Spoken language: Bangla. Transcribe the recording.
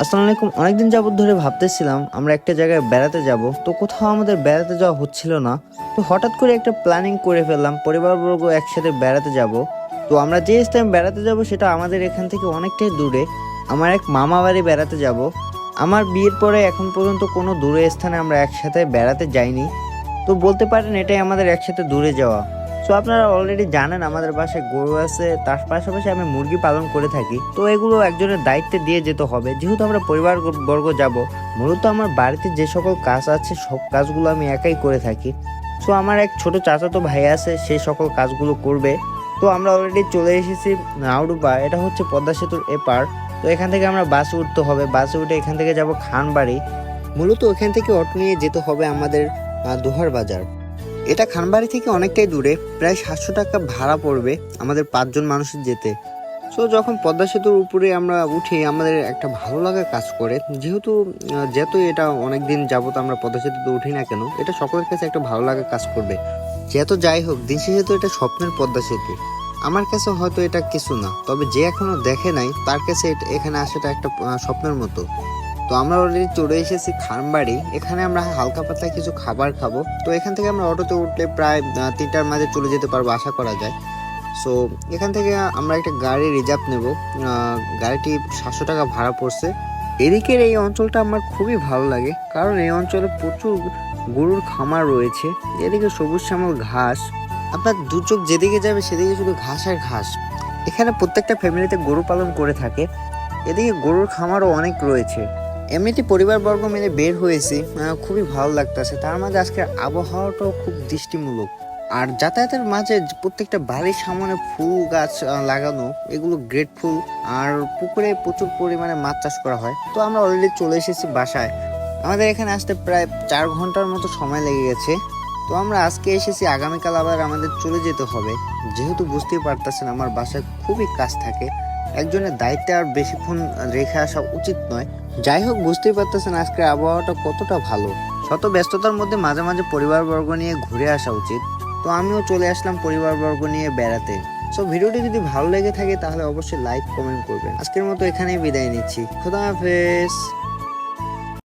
আসসালামু আলাইকুম। অনেকদিন যাবত ধরে ভাবতেছিলাম আমরা একটা জায়গায় বেড়াতে যাব। তো কোথাও আমাদের বেড়াতে যাওয়া হচ্ছিল না। তো হঠাৎ করে একটা প্ল্যানিং করে ফেললাম, পরিবারবর্গ একসাথে বেড়াতে যাব। তো আমরা যে স্থানে বেড়াতে যাব সেটা আমাদের এখান থেকে অনেকটাই দূরে। আমার এক মামা বাড়ি বেড়াতে যাব। আমার বিয়ের পরে এখন পর্যন্ত কোনো দূরে স্থানে আমরা একসাথে বেড়াতে যাইনি। তো বলতে পারেন এটাই আমাদের একসাথে দূরে যাওয়া। সো আপনারা অলরেডি জানেন আমাদের বাসায় গরু আছে, তার পাশাপাশি আমি মুরগি পালন করে থাকি। তো এগুলো একজনের দায়িত্বে দিয়ে যেতে হবে। যেহেতু আমরা পরিবার বর্গ যাব, মূলত আমার বাড়িতে যে সকল কাজ আছে, সব কাজগুলো আমি একাই করে থাকি। সো আমার এক ছোট চাচাতো ভাই আছে সেই সকল কাজগুলো করবে। তো আমরা অলরেডি চলে এসেছি নাউডুবা এটা হচ্ছে পদ্মা সেতুর এপার তো এখান থেকে আমরা বাসে উঠতে হবে। বাসে উঠে এখান থেকে যাব খানবাড়ি। মূলত ওখান থেকে অটো নিয়ে যেতে হবে আমাদের দোহার বাজার। এটা খানবাড়ি থেকে অনেকটাই দূরে, প্রায় সাতশো টাকা ভাড়া পড়বে আমাদের পাঁচজন মানুষের যেতে। সো যখন পদ্মা সেতুর উপরে আমরা উঠি, আমাদের একটা ভালো লাগা কাজ করে। যেহেতু যেহেতু এটা অনেক দিন যাবত আমরা পদ্মা সেতুতে উঠি না কেন, এটা সকলের কাছে একটা ভালো লাগা কাজ করবে। যেহেতু যাই হোক, দিন শেষে তো এটা স্বপ্নের পদ্মা সেতু। আমার কাছে হয়তো এটা কিছু না, তবে যে এখনও দেখে নাই, তার কাছে এখানে আসাটা একটা স্বপ্নের মতো। তো আমরা অলরেডি চলে এসেছি খানবাড়ি। এখানে আমরা হালকা পাতলা কিছু খাবার খাব। তো এখান থেকে আমরা অটোতে উঠলে প্রায় তিনটার মাঝে চলে যেতে পারব আশা করা যায়। সো এখান থেকে আমরা একটা গাড়ি রিজার্ভ নেব। গাড়িটি সাতশো টাকা ভাড়া পড়ছে। এদিকের এই অঞ্চলটা আমার খুবই ভালো লাগে, কারণ এই অঞ্চলে প্রচুর গরুর খামার রয়েছে। এদিকে সবুজ শ্যামল ঘাস। আপনার দু চোখ যেদিকে যাবে সেদিকে শুধু ঘাস আর ঘাস। এখানে প্রত্যেকটা ফ্যামিলিতে গরু পালন করে থাকে। এদিকে গরুর খামারও অনেক রয়েছে। এমনিতে পরিবারবর্গ মিলে বের হয়েছি খুবই ভালো লাগতেছে। তার মাঝে আজকের আবহাওয়াটাও খুব দৃষ্টিমূলক। আর যাতায়াতের মাঝে প্রত্যেকটা বাড়ির সামনে ফুল গাছ লাগানো, এগুলো গ্রেট ফুল আর পুকুরে প্রচুর পরিমাণে মাছ চাষ করা হয়। তো আমরা অলরেডি চলে এসেছি বাসায়। আমাদের এখানে আসতে প্রায় চার ঘণ্টার মতো সময় লেগে গেছে। তো আমরা আজকে এসেছি, আগামীকাল আবার আমাদের চলে যেতে হবে। যেহেতু বুঝতেই পারতেছেন, আমার বাসায় খুবই কাজ থাকে। একজনের দায়িত্বে আর বেশিক্ষণ রেখে আসা উচিত নয়। যাই হোক, বুঝতেই পারতেছেন আজকের আবহাওয়াটা কতটা ভালো। শত ব্যস্ততার মধ্যে মাঝে মাঝে পরিবারবর্গ নিয়ে ঘুরে আসা উচিত। তো আমিও চলে আসলাম পরিবারবর্গ নিয়ে বেড়াতে। সো ভিডিওটি যদি ভালো লেগে থাকে তাহলে অবশ্যই লাইক কমেন্ট করবেন। আজকের মতো এখানেই বিদায় নিচ্ছি। খোদা হাফেজ।